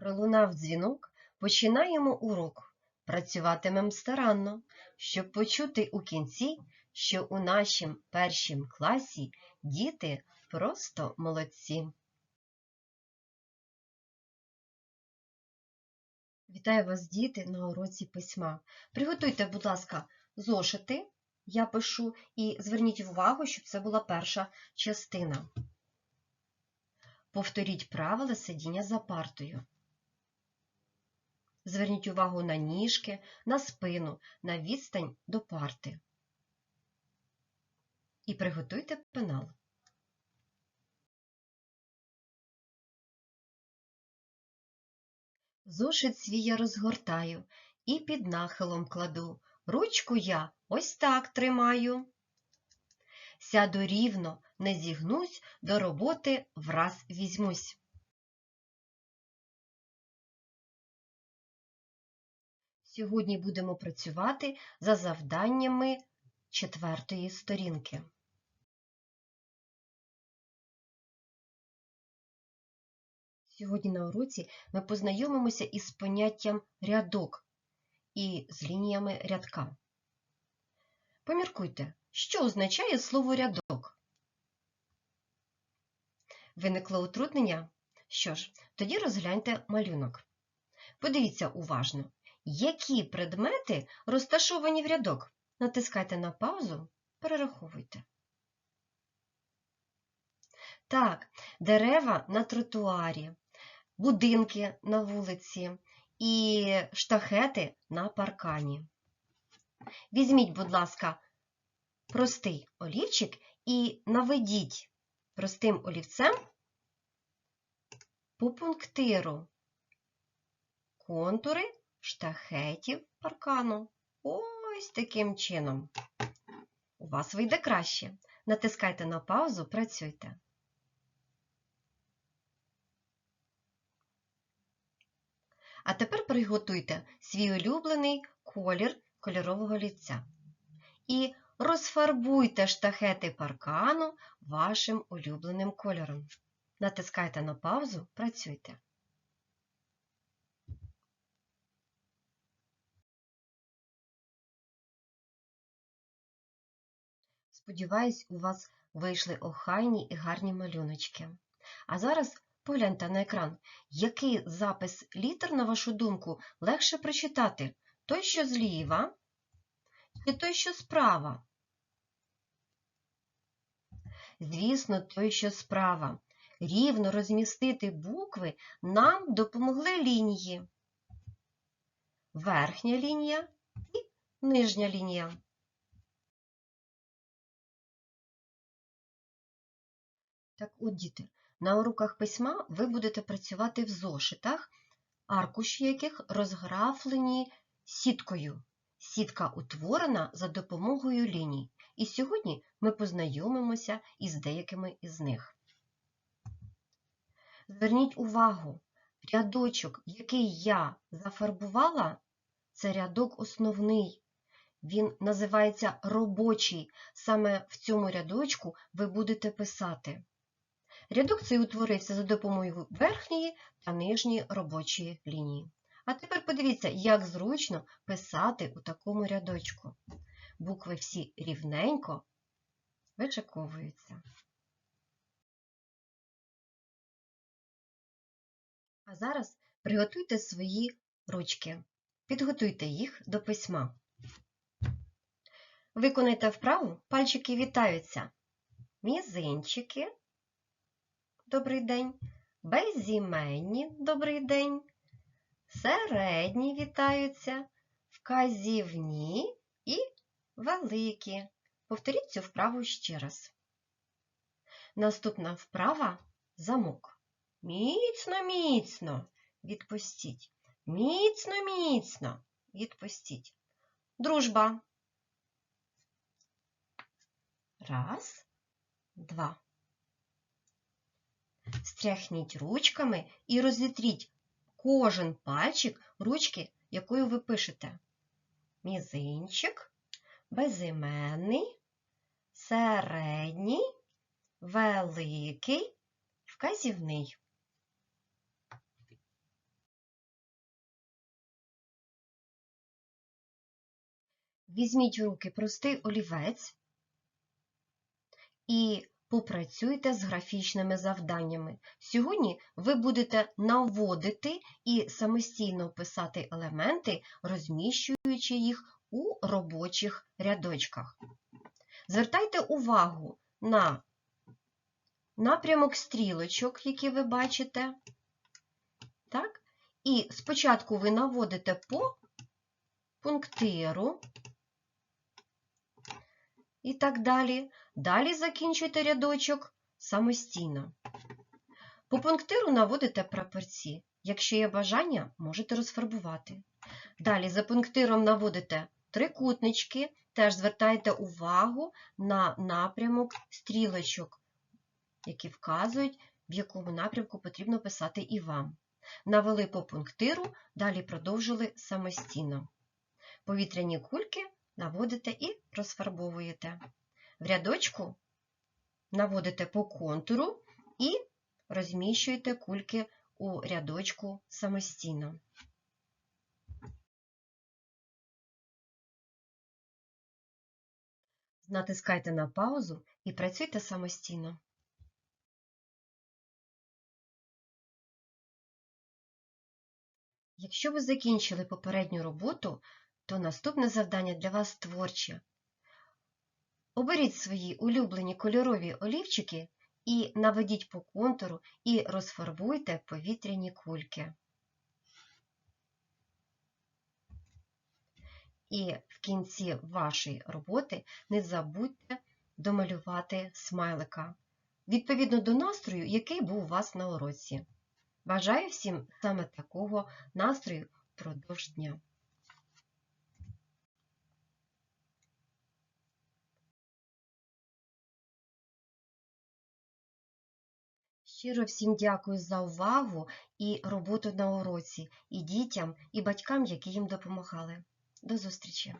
Пролунав дзвінок, починаємо урок. Працюватимем старанно, щоб почути у кінці, що у нашім першім класі діти просто молодці. Вітаю вас, діти, на уроці письма. Приготуйте, будь ласка, зошити, я пишу, і зверніть увагу, щоб це була перша частина. Повторіть правила сидіння за партою. Зверніть увагу на ніжки, на спину, на відстань до парти. І приготуйте пенал. Зошит свій я розгортаю і під нахилом кладу. Ручку я ось так тримаю. Сяду рівно, не зігнусь, до роботи враз візьмусь. Сьогодні будемо працювати за завданнями четвертої сторінки. Сьогодні на уроці ми познайомимося із поняттям рядок і з лініями рядка. Поміркуйте, що означає слово рядок? Виникло утруднення? Що ж, тоді розгляньте малюнок. Подивіться уважно, які предмети розташовані в рядок. Натискайте на паузу, перераховуйте. Так, дерева на тротуарі, будинки на вулиці і штахети на паркані. Візьміть, будь ласка, простий олівчик і наведіть простим олівцем по пунктиру контури штахетів паркану. Ось таким чином. У вас вийде краще. Натискайте на паузу, працюйте. А тепер приготуйте свій улюблений колір кольорового ліця. І розфарбуйте штахети паркану вашим улюбленим кольором. Натискайте на паузу, працюйте. Сподіваюсь, у вас вийшли охайні і гарні малюночки. А зараз погляньте на екран, який запис літер, на вашу думку, легше прочитати? Той, що зліва, чи той, що справа? Звісно, той, що справа. Рівно розмістити букви нам допомогли лінії. Верхня лінія і нижня лінія. Так от, діти, на уроках письма ви будете працювати в зошитах, аркуші яких розграфлені сіткою. Сітка утворена за допомогою ліній. І сьогодні ми познайомимося із деякими із них. Зверніть увагу, рядочок, який я зафарбувала, це рядок основний. Він називається робочий. Саме в цьому рядочку ви будете писати. Рядок цей утворився за допомогою верхньої та нижньої робочої лінії. А тепер подивіться, як зручно писати у такому рядочку. Букви всі рівненько вичаковуються. А зараз приготуйте свої ручки. Підготуйте їх до письма. Виконайте вправу, пальчики вітаються. Мізинчики. Добрий день. Безіменні добрий день. Середні вітаються, вказівні і великі. Повторіть цю вправу ще раз. Наступна вправа замок. Міцно, міцно відпустіть. Міцно, міцно відпустіть. Дружба. Раз, два. Стряхніть ручками і розітріть кожен пальчик ручки, якою ви пишете. Мізинчик, безіменний, середній, великий, вказівний. Візьміть у руки простий олівець і попрацюйте з графічними завданнями. Сьогодні ви будете наводити і самостійно писати елементи, розміщуючи їх у робочих рядочках. Звертайте увагу на напрямок стрілочок, які ви бачите. Так? І спочатку ви наводите по пунктиру і так далі. Далі закінчуйте рядочок самостійно. По пунктиру наводите прапорці. Якщо є бажання, можете розфарбувати. Далі за пунктиром наводите трикутнички, теж звертайте увагу на напрямок стрілочок, які вказують, в якому напрямку потрібно писати і вам. Навели по пунктиру, далі продовжили самостійно. Повітряні кульки наводите і розфарбовуєте. В рядочку наводите по контуру і розміщуєте кульки у рядочку самостійно. Натискайте на паузу і працюйте самостійно. Якщо ви закінчили попередню роботу, то наступне завдання для вас творче. Оберіть свої улюблені кольорові олівчики і наведіть по контуру і розфарбуйте повітряні кульки. І в кінці вашої роботи не забудьте домалювати смайлика відповідно до настрою, який був у вас на уроці. Бажаю всім саме такого настрою впродовж дня. Щиро всім дякую за увагу і роботу на уроці, і дітям, і батькам, які їм допомагали. До зустрічі!